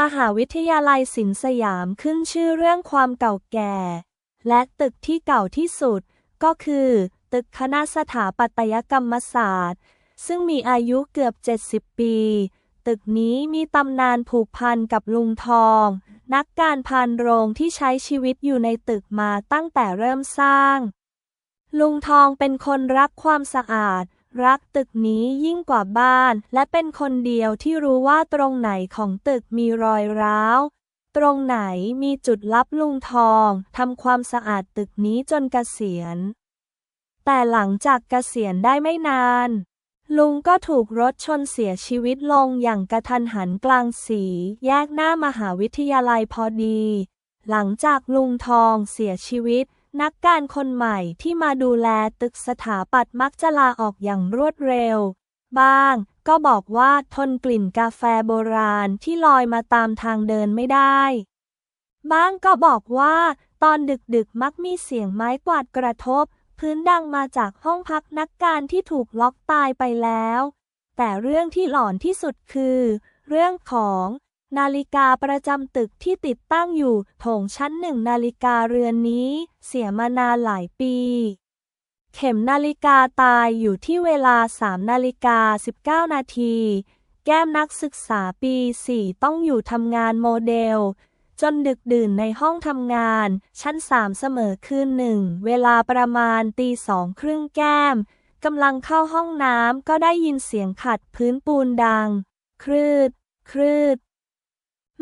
มหาวิทยาลัยศิลป์สยามขึ้นชื่อเรื่องความเก่าแก่ และตึกที่เก่าที่สุด ก็คือ ตึกคณะสถาปัตยกรรมศาสตร์ ซึ่งมีอายุเกือบ 70 ปี ตึกนี้มีตำนานผูกพันกับลุงทอง นักการพานโรงที่ใช้ชีวิตอยู่ในตึกมาตั้งแต่เริ่มสร้าง ลุงทองเป็นคนรักความสะอาด รักตึกนี้ยิ่งกว่าบ้าน และเป็นคนเดียวที่รู้ว่าตรงไหนของตึกมีรอยร้าว ตรงไหนมีจุดลับลุงทองทำความสะอาดตึกนี้จนเกษียณ แต่หลังจากเกษียณได้ไม่นาน ลุงก็ถูกรถชนเสียชีวิตลงอย่างกระทันหันกลางสีแยกหน้ามหาวิทยาลัยพอดี หลังจากลุงทองเสียชีวิต นักการคนใหม่ที่มาดูแลตึกสถาปัตย์มักจะลาออกอย่างรวดเร็ว บ้าง ก็บอกว่าทนกลิ่นกาแฟโบราณที่ลอยมาตามทางเดินไม่ได้ บ้างก็บอกว่า ตอนดึกๆมักมีเสียงไม้กวาดกระทบ พื้นดังมาจากห้องพักนักการที่ถูกล็อกตายไปแล้ว แต่เรื่องที่หลอนที่สุดคือ เรื่องของ นาฬิกาประจำตึกที่ติดตั้งอยู่โถงชั้นหนึ่งนาฬิกาเรือนนี้ เสียมานานหลายปี เข็มนาฬิกาตายอยู่ที่เวลา 3 นาฬิกา 19 นาที แก้มนักศึกษาปี 4 ต้องอยู่ทำงานโมเดล จนดึกดื่นในห้องทำงาน ชั้น 3 เสมอคืนหนึ่ง เวลาประมาณตีสองครึ่งแก้มกำลังเข้าห้องน้ำก็ได้ยินเสียงขัดพื้นปูนดัง ครืด ครืด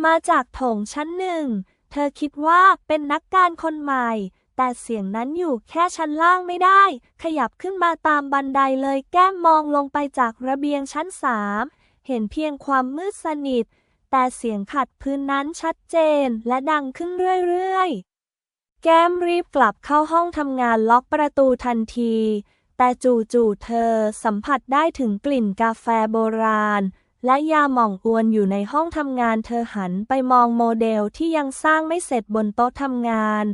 มาจากโถงชั้นหนึ่ง เธอคิดว่าเป็นนักการคนใหม่ แต่เสียงนั้นอยู่แค่ชั้นล่างไม่ได้ ขยับขึ้นมาตามบันไดเลยแก้มมองลงไปจากระเบียงชั้นสาม เห็นเพียงความมืดสนิท แต่เสียงขัดพื้นนั้นชัดเจนและดังขึ้นเรื่อยๆ แก้มรีบกลับเข้าห้องทำงานล็อกประตูทันที แต่จู่ๆเธอสัมผัสได้ถึงกลิ่นกาแฟโบราณ และยาหม่องอวนอยู่ในห้องทำงานเธอหันไปมองโมเดลที่ยังสร้างไม่เสร็จบนโต๊ะทำงาน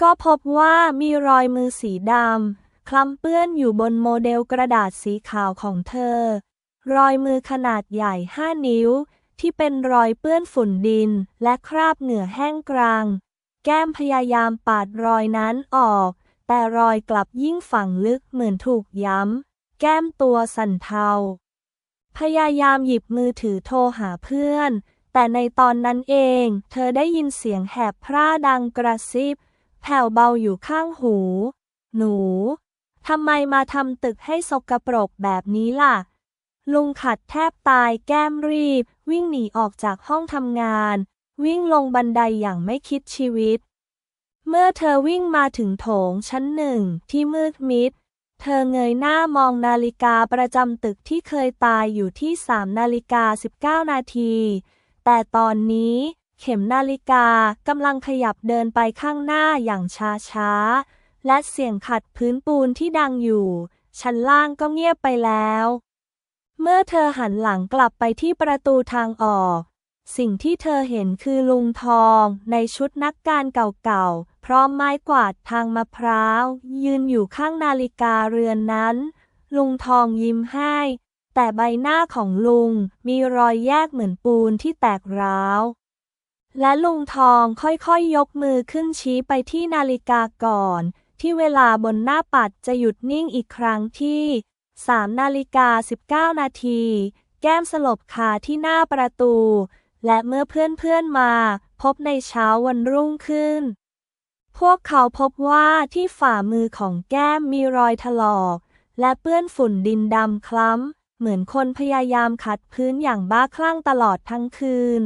ก็พบว่ามีรอยมือสีดำคล้ำเปื้อนอยู่บนโมเดลกระดาษสีขาวของเธอ รอยมือขนาดใหญ่5นิ้ว ที่เป็นรอยเปื้อนฝุ่นดินและคราบเหงื่อแห้งกราง แก้มพยายามปาดรอยนั้นออก แต่รอยกลับยิ่งฝังลึกเหมือนถูกย้ำ แก้มตัวสั่นเทา พยายามหยิบมือถือโทรหาเพื่อน แต่ในตอนนั้นเอง เธอได้ยินเสียงแหบพร่าดังกระซิบ แผ่วเบาอยู่ข้างหู หนูทำไมมาทำตึกให้สกปรกแบบนี้ล่ะ ลุงขัดแทบตายแก้มรีบ วิ่งหนีออกจากห้องทำงาน วิ่งลงบันไดอย่างไม่คิดชีวิต เมื่อเธอวิ่งมาถึงโถงชั้นหนึ่งที่มืดมิด เธอเงยหน้ามองนาฬิกาประจำตึกที่เคยตายอยู่ที่ 3 นาฬิกา 19 นาที แต่ตอนนี้เข็มนาฬิกากำลังขยับเดินไปข้างหน้าอย่างช้าๆ และเสียงขัดพื้นปูนที่ดังอยู่ ชั้นล่างก็เงียบไปแล้ว เมื่อเธอหันหลังกลับไปที่ประตูทางออก สิ่งที่เธอเห็นคือลุงทองในชุดนักการเก่าๆ พร้อมไม้กวาดทางมะพร้าว ยืนอยู่ข้างนาฬิกาเรือนนั้น ลุงทองยิ้มให้ แต่ใบหน้าของลุงมีรอยแยกเหมือนปูนที่แตกร้าว และลุงทองค่อยๆยกมือขึ้นชี้ไปที่นาฬิกาก่อน ที่เวลาบนหน้าปัดจะหยุดนิ่งอีกครั้งที่3นาฬิกา19นาที แก้มสลบคาที่หน้าประตู และเมื่อเพื่อนๆมา พบในเช้าวันรุ่งขึ้น พวกเขาพบว่าที่ฝ่ามือของแก้มมีรอยถลอก และเปื้อนฝุ่นดินดำคล้ำ เหมือนคนพยายามขัดพื้นอย่างบ้าคลั่งตลอดทั้งคืน